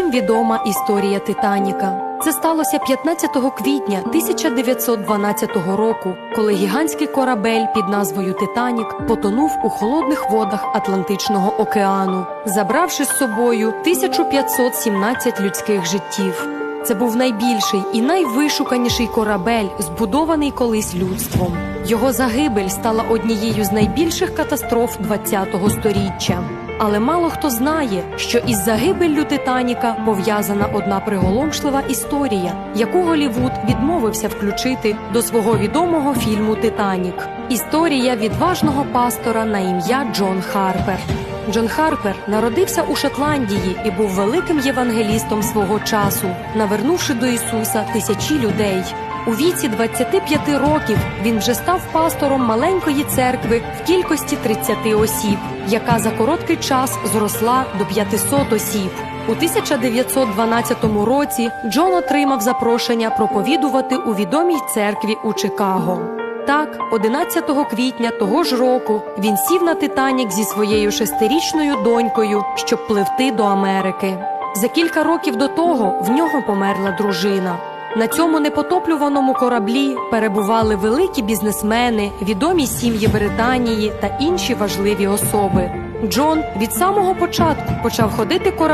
Всім відома історія Титаніка. Це сталося 15 квітня 1912 року, коли гігантський корабель під назвою Титанік потонув у холодних водах Атлантичного океану, забравши з собою 1517 людських життів. Це був найбільший і найвишуканіший корабель, збудований колись людством. Його загибель стала однією з найбільших катастроф ХХ століття. Але мало хто знає, що із загибеллю Титаніка пов'язана одна приголомшлива історія, яку Голівуд відмовився включити до свого відомого фільму Титанік. Історія відважного пастора на ім'я Джон Харпер. Джон Харпер народився у Шотландії і був великим євангелістом свого часу, навернувши до Ісуса тисячі людей. У віці 25 років він вже став пастором маленької церкви в кількості 30 осіб, яка за короткий час зросла до 500 осіб. У 1912 році Джон отримав запрошення проповідувати у відомій церкві у Чикаго. Так, 11 квітня того ж року він сів на Титанік зі своєю шестирічною донькою, щоб пливти до Америки. За кілька років до того в нього померла дружина. На цьому непотоплюваному кораблі перебували великі бізнесмени, відомі сім'ї Британії та інші важливі особи. Джон від самого початку почав ходити кораблем